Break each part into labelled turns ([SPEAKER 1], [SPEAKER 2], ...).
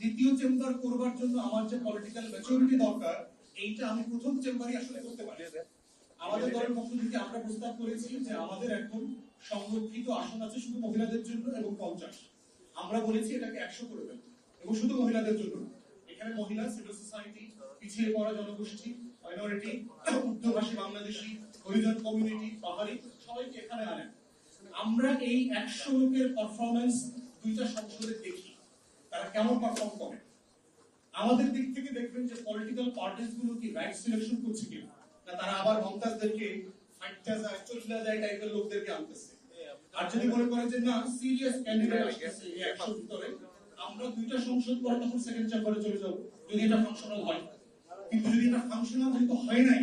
[SPEAKER 1] দ্বিতীয় চেম্বার করবার জন্য আমার যে পলিটিক্যাল ম্যাচুরিটি দরকার, এইটা আমি প্রথম চেম্বারই আসলে করতে পারি। আমাদের দলের পক্ষ থেকে আমরা প্রস্তাব করেছি যে আমাদের এখন সংরক্ষিত আসন আছে শুধু মহিলাদের জন্য এবং পঞ্চাশ। আমরা বলেছি এটাকে একশো করে দেব। এবং শুধু মহিলাদের জন্য। এখানে মহিলা সিভিল সোসাইটি পিছিয়ে পড়া জনগোষ্ঠী মাইনরিটি উর্দুভাষী বাংলাদেশি, হরিজন কমিউনিটি পাহাড়ি সবাইকে এখানে আনেন। আমরা এই একশো লোকের পারফরমেন্স দুইটা সংসদে দেখি। তারা কেমন পারফর্ম করে? আমাদের দিক থেকে দেখবেন যে পলিটিক্যাল পার্টিসগুলো কি রাইট সিলেকশন করছে কিনা? না, তারা আবার মমতাজদেরকে টাইপের লোকদেরকে আনতেছে। আর যদি মনে করেন যে না সিরিয়াস ক্যান্ডিডেট ভিতরে, আমরা দুইটা সংসদ পরে তখন সেকেন্ড চেম্বারে চলে যাব, যদি এটা ফাংশনাল হয়। কিন্তু যদি এটা ফাংশনাল যেহেতু হয় নাই,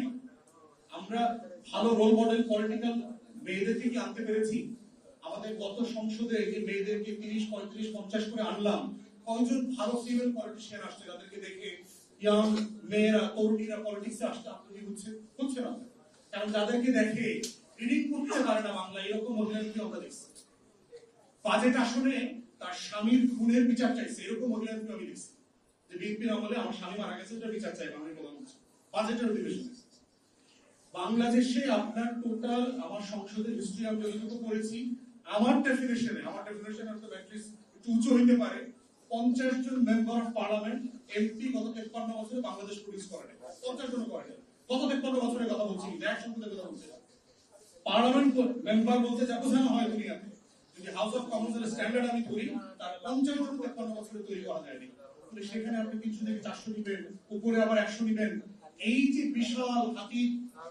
[SPEAKER 1] আমরা ভালো রোল মডেল পলিটিক্যাল মেয়েদেরকে কি আনতে পেরেছি? আমাদের গত সংসদে যে মেয়েদেরকে তিরিশ, পঁয়ত্রিশ, পঞ্চাশ করে আনলাম কয়জন ভালো ফিমেল পলিটিশিয়ান আসছে যাদেরকে দেখে ইয়াং মেয়েরা, তরুণীরা পলিটিক্সে আসতে আগ্রহী হচ্ছে হচ্ছে না কারণ যাদেরকে দেখে রিডিং করতে পারে না বাংলা, এরকম মহিলাদেরকে আমরা দেখছি। বাজেট আসনে তার স্বামীর খুনের বিচার চাইছে, এরকম মহিলাদেরকে আমি দেখছি। যে বিএনপির আমলে আমার স্বামী মারা গেছে, এটা বিচার চাই বাংলার প্রধানমন্ত্রী। বাজেটের অধিবেশনে বাংলাদেশে আপনার টোটাল আমার সংসদের হিস্ট্রি আমি যতটুকু করেছি আমার ডেফিনেশনে আমার ডেফিনেশন দ্য একটু উঁচু হইতে পারে। পঞ্চাশ জন মেম্বার অফ পার্লামেন্ট এমপি গত তেপ্পান্ন বছরে বাংলাদেশ প্রডিউস করে নাই। পঞ্চাশ জন করে নাই। গত তেপ্পান্ন বছরের কথা বলছি এক সংসদের কথা বলছি। পার্লামেন্ট মেম্বার বলতে যা বোঝানো হয় দুনিয়াতে যদি হাউস অফ কমন্সের স্ট্যান্ডার্ড আমি ধরি তার পঞ্চাশ জন তেপ্পান্ন বছরে তৈরি করা যায়নি সেখানে আপনি তিনশো থেকে চারশো নিবেন, উপরে আবার একশো নিবেন এই যে বিশাল হাতি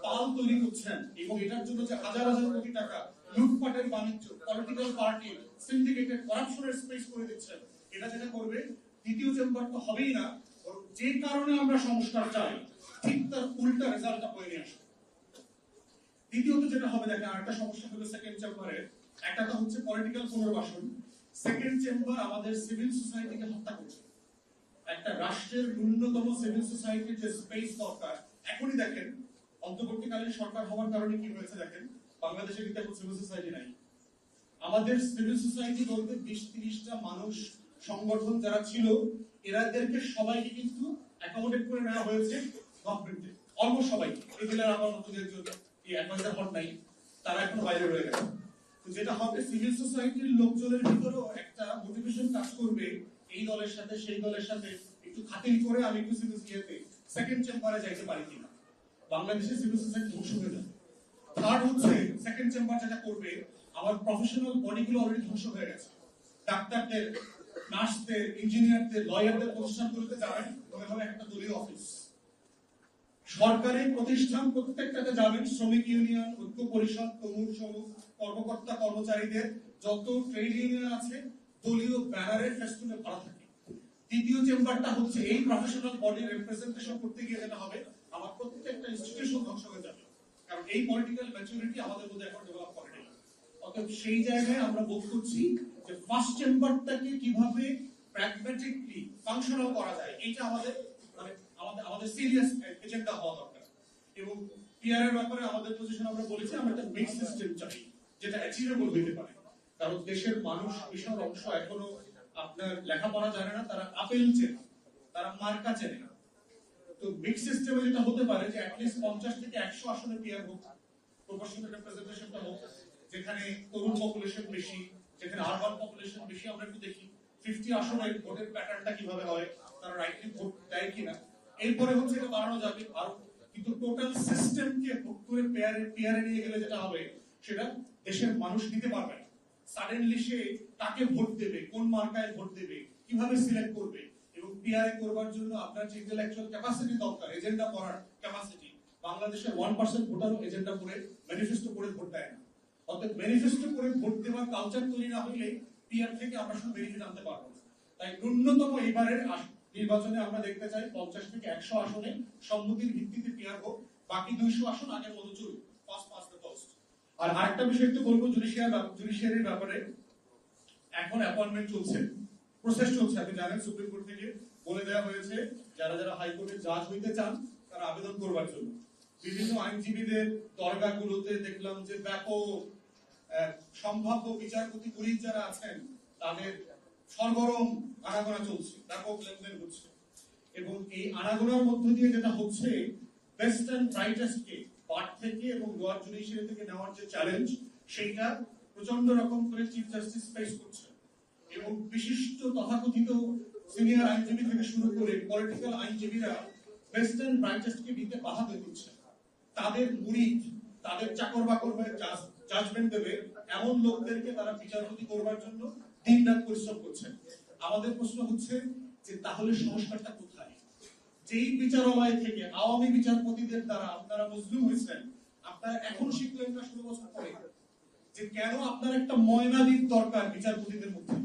[SPEAKER 1] পাল তৈরি করছেন, এবং এটার জন্য যে হাজার হাজার কোটি টাকা, লুটপাটের বাণিজ্য পলিটিক্যাল পার্টি সিন্ডিকেটেড করাপশনের স্পেস করে দিচ্ছেন এটা যেটা করবে দ্বিতীয় চেম্বার তো হবেই না যে কারণে আমরা সংস্কার চাই, ঠিক তার উল্টা রেজাল্টটা বয়ে নিয়ে আসবে। দ্বিতীয়ত যেটা হবে, দেখেন আরেকটা সমস্যা হলো সেকেন্ড চেম্বারে একটা তো হচ্ছে পলিটিক্যাল পুনর্বাসন। সেকেন্ড চেম্বার আমাদের সিভিল সোসাইটিকে হত্যা করছে। একটা রাষ্ট্রের ন্যূনতম সিভিল সোসাইটির যে স্পেস দরকার। এখনই দেখেন, অন্তর্বর্তীকালীন সরকার হওয়ার কারণে কি হয়েছে দেখেন বাংলাদেশে কিন্তু এখন সিভিল সোসাইটি নাই। আমাদের সিভিল সোসাইটি বলতে বিশ তিরিশটা মানুষ সংগঠন যারা ছিল, এরাদেরকে সবাইকে কিন্তু অ্যাকোমোডেট করে নেওয়া হয়েছে গভর্নমেন্টে সবাই। এই জেলার আমার নাই, তারা এখন বাইরে রয়ে তো যেটা হবে সিভিল সোসাইটির লোকজনের ভিতরেও একটা মোটিভেশন কাজ করবে, এই দলের সাথে, সেই দলের সাথে। একটু খাতির করে আমি একটু সিভিল ইয়েতে সেকেন্ড চেম্বারে যাইতে পারি কিনা। সিভিল সোসাইটি ধ্বংস হয়ে যাবে। থার্ড হচ্ছে সেকেন্ড চেম্বার যেটা করবে, আমার প্রফেশনাল বডিগুলো অলরেডি ধ্বংস হয়ে গেছে। ডাক্তারদের নার্সদের, ইঞ্জিনিয়ারদের, লয়ারদের প্রতিষ্ঠানগুলোতে যাবেন। মনে হবে একটা দলীয় অফিস। সরকারি প্রতিষ্ঠান প্রত্যেকটাতে যাবেন। শ্রমিক ইউনিয়ন, ঐক্য পরিষদ তমুর সমূহ, কর্মকর্তা, কর্মচারীদের যত ট্রেড ইউনিয়ন আছে, দলীয় ব্যানারের ফেস্টুনে ভরা থাকে। দ্বিতীয় চেম্বারটা হচ্ছে এই প্রফেশনাল বডির রিপ্রেজেন্টেশন করতে গিয়ে যেটা হবে, আমার প্রত্যেকটা ইনস্টিটিউশন ধ্বংস হয়ে যাবে। কারণ এই পলিটিক্যাল ম্যাচুরিটি আমাদের মধ্যে এখন ডেভেলপ করে অতএব সেই জায়গায় আমরা বোধ করছি যে ফার্স্ট চেম্বারটাকে কীভাবে প্র্যাগম্যাটিকলি ফাংশনাল করা যায়, এটা আমাদের মানে আমাদের আমাদের সিরিয়াস এজেন্ডা হওয়া দরকার। এবং পিআর ব্যাপারে আমাদের পজিশন আমরা বলেছি, আমরা একটা মিক্স সিস্টেম চাই, যেটা অ্যাচিভেবল হতে পারে। কারণ দেশের মানুষ বিশাল অংশ এখনও আপনার লেখাপড়া জানে না, তারা আপেল চেনে, তারা মার্কা চেনে না। তো মিক্স সিস্টেমে যেটা হতে পারে যে অ্যাটলিস্ট পঞ্চাশ থেকে একশো আসনে পিয়ার হোক প্রপোর্শনাল রিপ্রেজেন্টেশনটা হোক, যেখানে তরুণ পপুলেশন বেশি আরবান পপুলেশন বেশি, আমরা একটু দেখি। ফিফটি আসনের ভোটের প্যাটার্নটা কীভাবে হয়, তারা রাইটলি ভোট দেয় কিনা। এরপরে হচ্ছে এটা বাড়ানো যাবে কিন্তু টোটাল সিস্টেমকে করে পেয়ারে পেয়ারে নিয়ে গেলে যেটা হবে, সেটা দেশের মানুষ নিতে পারবে না। সাডেনলি সে তাকে ভোট দেবে, কোন মার্কায় ভোট দেবে, কীভাবে সিলেক্ট করবে, এবং পিআরএ করবার জন্য আপনার যে ইন্টেলেকচুয়াল ক্যাপাসিটি দরকার এজেন্ডা পড়ার ক্যাপাসিটি বাংলাদেশের ওয়ান পার্সেন্ট ভোটারও এজেন্ডা পড়ে ম্যানিফেস্টো পড়ে ভোট দেয় না। অর্থাৎ ম্যানিফেস্টো করে ভোট দেওয়ার কালচার তৈরি না হলে পিআর থেকে আমরা শুধু আনতে পারব তাই ন্যূনতম নির্বাচনে আমরা দেখতে চাই পঞ্চাশ থেকে একশো আসনে সম্মতির ভিত্তিতে হোক বাকি দুইশো আসন আগের মতো চলুক আর আরেকটা বিষয় একটু বলব জুডিশিয়ার জুডিশিয়ারির ব্যাপারে এখন অ্যাপয়েন্টমেন্ট চলছে প্রসেস চলছে। আপনি জানেন, সুপ্রিম কোর্ট থেকে বলে দেওয়া হয়েছে, যারা যারা হাইকোর্টের জাজ হইতে চান, তারা আবেদন করবার জন্য। বিভিন্ন আইনজীবীদের দরগাগুলোতে দেখলাম যে ব্যাপক সম্ভাব্য বিচারপতি পুলিশ যারা আছেন, তাদের সরগরম আনাগোনা চলছে, ব্যাপক লেনদেন হচ্ছে। এবং এই আনাগোনার মধ্য দিয়ে যেটা হচ্ছে পার্ট থেকে এবং লোয়ার জুডিশিয়ারি থেকে নেওয়ার যে চ্যালেঞ্জ, সেইটা প্রচণ্ড রকম করে চিফ জাস্টিস ফেস করছে। এবং বিশিষ্ট তথাকথিত সিনিয়র আইনজীবী থেকে শুরু করে পলিটিক্যাল আইনজীবীরা বেস্ট অ্যান্ড ব্রাইটেস্ট কে দিতে বাধা দিচ্ছে তাদের মুরিদ তাদের চাকর বাকর হয়ে জাজমেন্ট দেবে এমন লোকদেরকে তারা বিচারপতি করবার জন্য দিন রাত পরিশ্রম করছেন। আমাদের প্রশ্ন হচ্ছে যে তাহলে সংস্কারটা কোথায়? যেই বিচারালয় থেকে আওয়ামী বিচারপতিদের দ্বারা আপনারা মজলুম হয়েছেন, আপনারা এখন শিখলেন না ষোলো বছর পরে। যে কেন আপনার একটা ময়নাদ্বীপ দরকার বিচারপতিদের মধ্যে?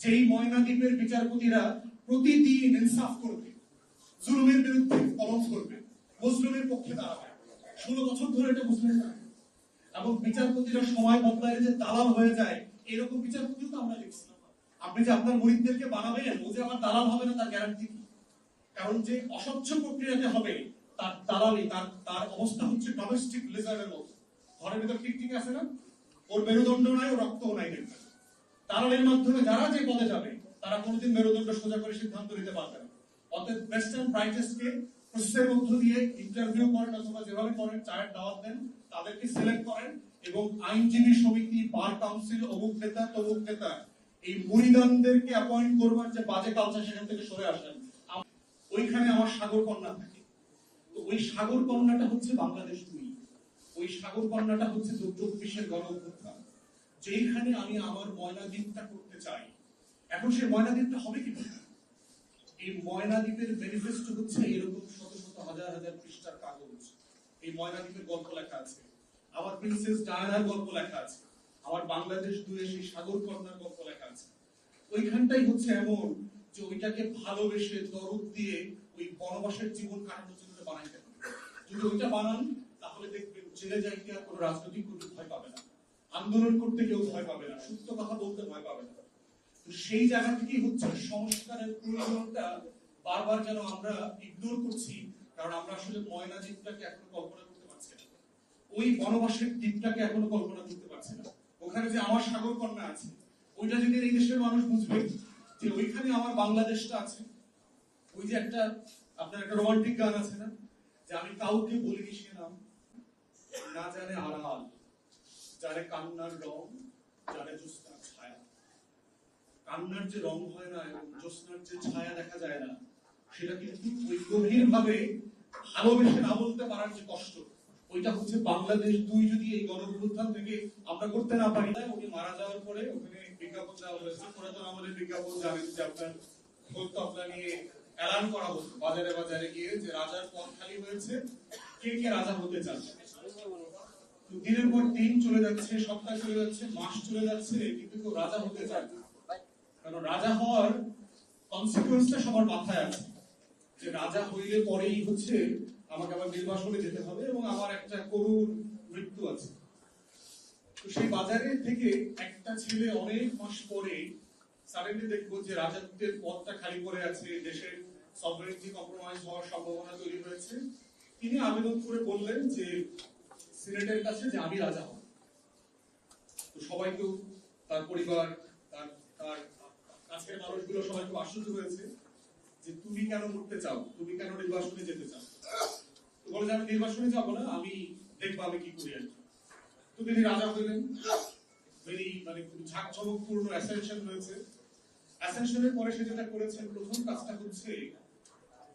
[SPEAKER 1] যেই ময়নাদ্বীপের বিচারপতিরা প্রতিদিন ইনসাফ করবে, জুলুমের বিরুদ্ধে কলম করবে মজলুমের পক্ষে দাঁড়াবে। ষোলো বছর ধরে এটা না। এবং বিচারপতিরা সময় বদলায় যে দালাল হয়ে যায়, এরকম বিচারপতিও তো আমরা দেখছি আপনি যে আপনার মরিদদেরকে বানাবেন, ও যে আমার দালাল হবে না, তার গ্যারান্টি কি? কারণ যে অস্বচ্ছ প্রক্রিয়াতে হবে, তার দালালি, তার তার অবস্থা হচ্ছে ডোমেস্টিক লিজার্ডের মতো। ঘরের ভিতর ঠিক আছে না? ওর মেরুদণ্ড নাই ও রক্তও নাই দেখবেন। দালালির মাধ্যমে যারা যে পদে যাবে, তারা কোনোদিন মেরুদণ্ড সোজা করে সিদ্ধান্ত নিতে পারবে না। অতএব অ্যান্ড ব্রাইটেস্টকে প্রসেসের মধ্য দিয়ে ইন্টারভিউ করেন অথবা যেভাবে করেন, চায়ের দাওয়াত দেন, তাদেরকে সিলেক্ট করেন এবং আইনজীবী সমিতি, বার কাউন্সিল অমুক নেতা, তমুক নেতা, এই মরিদানদেরকে অ্যাপয়েন্ট করবার যে বাজে কালচার সেখান থেকে সরে আসেন। ওইখানে আমার সাগর কন্যা থাকে। তো ওই সাগর কন্যাটা হচ্ছে বাংলাদেশ দুই। ওই সাগর কন্যাটা হচ্ছে চব্বিশের গণ যেইখানে আমি আমার ময়নাদ্বীপটা করতে চাই। এখন সেই ময়নাদ্বীপটা হবে কি? এই ময়নাদ্বীপের ম্যানিফেস্টো হচ্ছে এরকম হাজার হাজার পৃষ্ঠার কাগজ। এই গল্প লেখা আছে। আমার প্রিন্সেস ডায়ানার গল্প লেখা আছে। আমার বাংলাদেশ দুয়ে সেই সাগর কন্যার গল্প লেখা আছে। ওইখানটাই হচ্ছে এমন যে ওইটাকে ভালোবেসে দরদ দিয়ে ওই বনবাসের জীবন যদি ওইটা বানান, তাহলে দেখবেন জেলে কোনো রাজনৈতিক ভয় পাবে না। আন্দোলন করতে কেউ ভয় পাবে না। সত্য কথা বলতে ভয় পাবে না। তো সেই জায়গা থেকেই হচ্ছে সংস্কারের প্রয়োজনটা বারবার যেন আমরা ইগনোর করছি। কারণ আমরা আসলে ময়না দ্বীপটাকে এখনও কল্পনা করতে পারছি না। ওই বনবাসের দ্বীপটাকে এখনও কল্পনা করতে পারছি না। ওখানে যে আমার সাগর কন্যা আছে, ওইটা যদি এই দেশের মানুষ বুঝবে যে ওইখানে আমার বাংলাদেশটা আছে, ওই যে একটা, আপনার একটা রোমান্টিক গান আছে না? যে আমি কাউকে বলিনি সে নাম, না জানে আড়াল, যারে কান্নার রং, যারে জ্যোৎস্নার ছায়া। কান্নার যে রং হয় না, এবং জ্যোৎস্নার যে ছায়া দেখা যায় না সেটা কিন্তু ওই গভীর ভাবে ভালোবেসে না বলতে পারার যে কষ্ট, ওইটা হচ্ছে বাংলাদেশ দুই যদি এই গণঅভ্যুত্থান থেকে আমরা করতে না পারি না উনি মারা যাওয়ার পরে ওখানে বিজ্ঞাপন দেওয়া হয়েছে পুরাতন আমাদের বিজ্ঞাপন জানেন যে আপনার তবলা নিয়ে এলান করা হতো বাজারে বাজারে গিয়ে যে রাজার পদ খালি হয়েছে, কে কে রাজা হতে চান? দিনের পর দিন চলে যাচ্ছে, সপ্তাহ চলে যাচ্ছে, মাস চলে যাচ্ছে, কিন্তু কেউ রাজা হতে চায়। কারণ রাজা হওয়ার কনসিকুয়েন্সটা সবার মাথায় আছে যে রাজা হইলে পরেই হচ্ছে আমাকে আবার নির্বাসনে যেতে হবে এবং আমার একটা করুণ মৃত্যু আছে। তো সেই বাজারে থেকে একটা ছেলে অনেক মাস পরে সাডেনলি দেখব যে রাজত্বের পদটা খালি পড়ে আছে দেশের সভারেন্টি কম্প্রোমাইজ হওয়ার সম্ভাবনা তৈরি হয়েছে। তিনি আবেদন করে বললেন যে সিনেটের কাছে যে আমি রাজা হব। তো সবাই তো তার পরিবার, তার তার কাছের মানুষগুলো সবাই খুব আশ্চর্য হয়েছে। যে তুমি কেন মরতে চাও? তুমি কেন নির্বাসনে যেতে চাও? বলে যে আমি নির্বাসনে যাব না, আমি দেখব আমি কি করি আর তো তিনি রাজা হইলেন ভেরি মানে খুব ঝাঁকঝমকপূর্ণ অ্যাসেনশন হয়েছে। অ্যাসেনশনের পরে সে যেটা করেছেন, প্রথম কাজটা হচ্ছে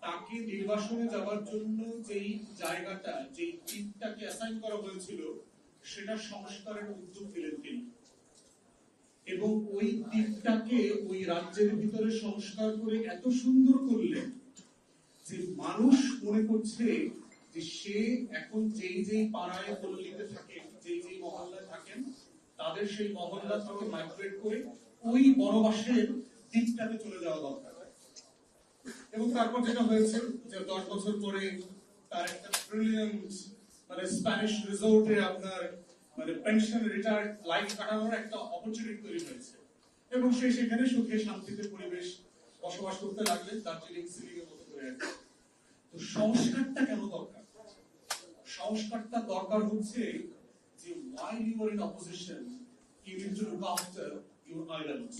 [SPEAKER 1] তাকে নির্বাসনে যাওয়ার জন্য যেই জায়গাটা, যেই টিমটাকে অ্যাসাইন করা হয়েছিল, সেটা সংস্কারের উদ্যোগ দিলেন তিনি। এবং ওই দ্বীপটাকে ওই রাজ্যের ভিতরে সংস্কার করে এত সুন্দর করলেন যে মানুষ মনে করছে যে সে এখন যেই যেই পাড়ায় পল্লীতে থাকে যেই যেই মহল্লায় থাকেন, তাদের সেই মহল্লা থেকে মাইগ্রেট করে ওই বনবাসের দ্বীপটাতে চলে যাওয়া দরকার। এবং তারপর যেটা হয়েছে যে দশ বছর পরে তার একটা ব্রিলিয়ান্ট মানে স্প্যানিশ রিসোর্টে আপনার মানে পেনশন রিটায়ার্ড লাইফ কাটানোর একটা অপরচুনিটি তৈরি হয়েছে। এবং সে সেখানে সুখে, শান্তিতে পরিবেশ বসবাস করতে লাগলেন দার্জিলিং সিলিং এর মতো করে আর তো সংস্কারটা কেন দরকার? সংস্কারটা দরকার হচ্ছে যে while you are in opposition, you need to look after your island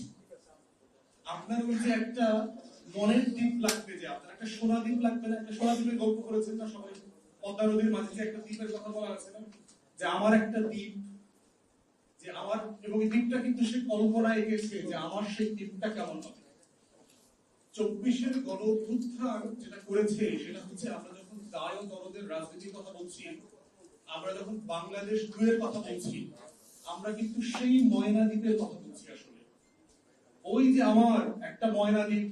[SPEAKER 1] আপনার ওই যে একটা মনের দ্বীপ লাগবে যে আপনার, একটা সোনা দ্বীপ লাগবে না? একটা সোনা দ্বীপের গল্প করেছেন না সবাই? পদ্মা নদীর মাঝে যে একটা দ্বীপের কথা বলা আছে না? যে আমার একটা দ্বীপ যে আমার, এবং দ্বীপটা কিন্তু সে কল্পনায় এঁকেছে যে আমার সেই দ্বীপটা কেমন হবে। চব্বিশের গণ অভ্যুত্থান যেটা করেছে, সেটা হচ্ছে আমরা যখন দায় ও দরদের রাজনীতির কথা বলছি, আমরা যখন বাংলাদেশ দুয়ের কথা বলছি, আমরা কিন্তু সেই ময়না দ্বীপের কথা বলছি আসলে। ওই যে আমার একটা ময়না দ্বীপ,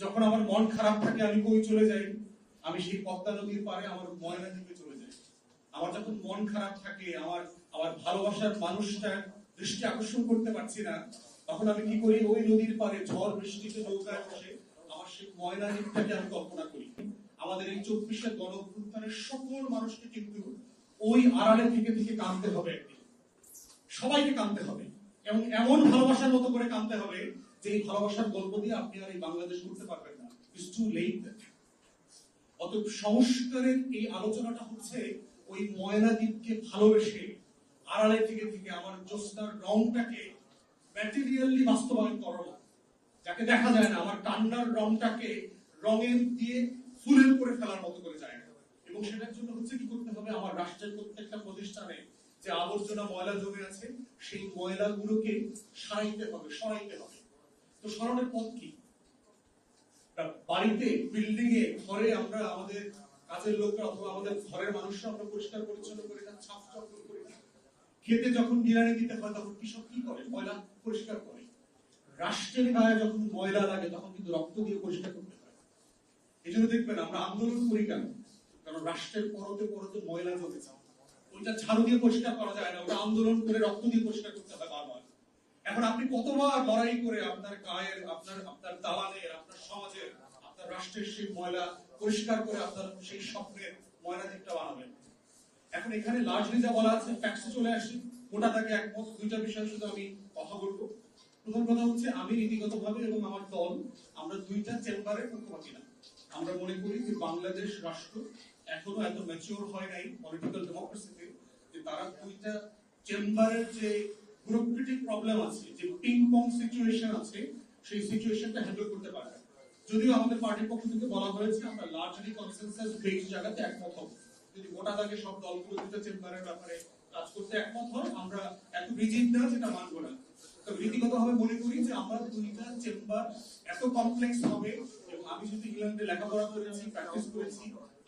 [SPEAKER 1] যখন আমার মন খারাপ থাকে, আমি কই চলে যাই? আমি সেই পদ্মা নদীর পারে আমার ময়না দ্বীপে চলে আমার যখন মন খারাপ থাকে আমার আমার ভালোবাসার মানুষটার দৃষ্টি আকর্ষণ করতে পারছি না, তখন আমি কি করি? ওই নদীর পারে ঝড় বৃষ্টিতে নৌকায় বসে আমার সেই ময়না দ্বীপটাকে আমি কল্পনা করি। আমাদের এই চব্বিশের গণ সকল মানুষকে কিন্তু ওই আড়ালে থেকে থেকে কাঁদতে হবে সবাইকে কাঁদতে হবে। এবং এমন ভালোবাসার মতো করে কাঁদতে হবে যে এই ভালোবাসার গল্প দিয়ে আপনি আর এই বাংলাদেশ করতে পারবেন না। ইটস টু লেট অতএব সংস্কারের এই আলোচনাটা হচ্ছে ওই ময়না দ্বীপকে ভালোবেসে আড়ালে থেকে থেকে আমার জ্যোৎস্নার রংটাকে ম্যাটেরিয়ালি বাস্তবায়ন করানো যাকে দেখা যায় না, আমার কান্নার রংটাকে রঙের দিয়ে ফুলের করে ফেলার মতো করে যায়। এবং সেটার জন্য হচ্ছে কি করতে হবে? আমার রাষ্ট্রের প্রত্যেকটা প্রতিষ্ঠানে যে আবর্জনা ময়লা জমে আছে, সেই ময়লাগুলোকে সারাইতে হবে, সরাইতে হবে। তো সরানোর পথ কি? বাড়িতে বিল্ডিং এ, ঘরে আমরা আমাদের কাজের লোকরা অথবা আমাদের ঘরের মানুষরা আমরা পরিষ্কার পরিচ্ছন্ন করে না, সাফ চকচক করি না। খেতে যখন নিরানি দিতে হয়, তখন কৃষক কি করে? ময়লা পরিষ্কার করে। রাষ্ট্রের গায়ে যখন ময়লা লাগে, তখন কিন্তু রক্ত দিয়ে পরিষ্কার করতে হয়। এই জন্য দেখবেন, আমরা আন্দোলন করি কেন? কারণ রাষ্ট্রের পরতে পরতে ময়লা জমেছে ওইটা ঝাড়ু দিয়ে পরিষ্কার করা যায় না, ওটা আন্দোলন করে রক্ত দিয়ে পরিষ্কার করতে হয় বারবার। এখন আপনি কতবার লড়াই করে আপনার গায়ের, আপনার আপনার দালানের, আপনার সমাজের রাষ্ট্রের সেই ময়লা পরিষ্কার করে আপনার সেই স্বপ্নের ময়লা দিকটা বানাবেন। এখন এখানে লার্জলি যা বলা আছে ফ্যাক্টসে চলে আসি। মোটা থাকে একমত, দুইটা বিষয় শুধু আমি কথা বলব। প্রথম কথা হচ্ছে, আমি নীতিগতভাবে এবং আমার দল, আমরা দুইটা চেম্বারে পক্ষপাতি না। আমরা মনে করি যে বাংলাদেশ রাষ্ট্র এখনও এত ম্যাচিওর হয় নাই পলিটিক্যাল ডেমোক্রেসিতে যে তারা দুইটা চেম্বারের যে ব্যুরোক্রেটিক প্রবলেম আছে, যে পিং পং সিচুয়েশন আছে, সেই সিচুয়েশনটা হ্যান্ডেল করতে পারে যদিও আমাদের পার্টির পক্ষ থেকে বলা হয়েছে, আমরা লার্জলি কনসেনসাস বেস জায়গাতে একমত হব। যদি মোটা দাগে সব দলগুলো দুটো চেম্বারের ব্যাপারে কাজ করতে একমত হয় আমরা এত রিজিড না যেটা মানবো না। তো মনে করি যে দুইটা চেম্বার এত কমপ্লেক্স হবে এবং আমি ইংল্যান্ডে লেখাপড়া করেছি প্র্যাকটিস করেছি,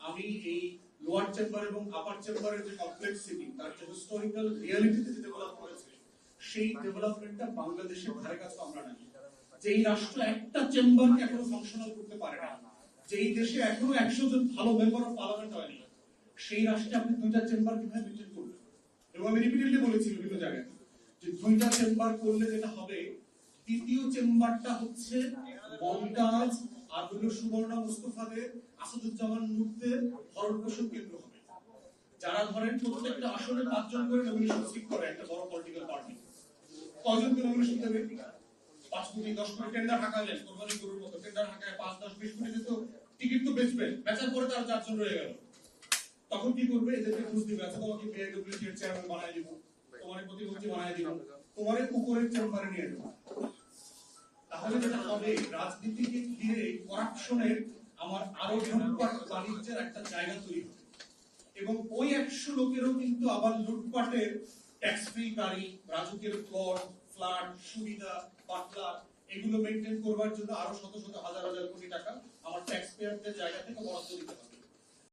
[SPEAKER 1] আমি এই লোয়ার চেম্বার এবং আপার চেম্বারের যে কমপ্লেক্সিটি তার যে হিস্টোরিক্যাল রিয়ালিটিতে ডেভেলপ করেছে, সেই ডেভেলপমেন্টটা বাংলাদেশের ধারে কাছে আমরা নাই যে এই রাষ্ট্র একটা চেম্বারকে এখনও ফাংশনাল করতে পারে না। যে এই দেশে এখনও একশো জন ভালো মেম্বার অফ পার্লামেন্ট হয়নি। সেই রাষ্ট্রে আপনি দুইটা চেম্বার কীভাবে মেনটেন করবেন? এবং আমি রিপিটেডলি বলেছি বিভিন্ন জায়গায় যে দুইটা চেম্বার করলে যেটা হবে তৃতীয় চেম্বারটা হচ্ছে মমতাজ আব্দুল সুবর্ণা মুস্তফাদের, আসাদুজ্জামান নূরদের ভরণ পোষণ কেন্দ্র হবে। যারা ধরেন প্রত্যেকটা আসনে পাঁচজন করে নমিনেশন সিট করে, একটা বড় পলিটিক্যাল পার্টি কয়জনকে নমিনেশন দেবে? পাঁচ কোটি, দশ কোটি টেন্ডার হাঁকালেন কোরবানি গরুর মতো টেন্ডার হাঁকায় পাঁচ, দশ, বিশ কোটি তো টিকিট তো বেচবেন। বেচার পরে তার চারজন রয়ে গেল। তখন কি করবে? এদেরকে ঘুষ দিবে আচ্ছা তোমাকে বিআইডব্লিউসি এর চেয়ারম্যান বানায় দিব, তোমার প্রতিমন্ত্রী বানায় দিব, তোমার উপরের চেম্বারে নিয়ে দেবো তাহলে যেটা হবে, রাজনীতিকে ঘিরে করাপশনের আমার আরও লুটপাট, বাণিজ্যের একটা জায়গা তৈরি হবে। এবং ওই একশো লোকেরও কিন্তু আবার লুটপাটের ট্যাক্স ফ্রি গাড়ি রাজুকের প্লট ফ্ল্যাট সুবিধা বাটলা এগুলো মেনটেন করবার জন্য আরও শত শত হাজার হাজার কোটি টাকা আমার ট্যাক্স পেয়ারদের জায়গা থেকে বরাদ্দ দিতে হবে।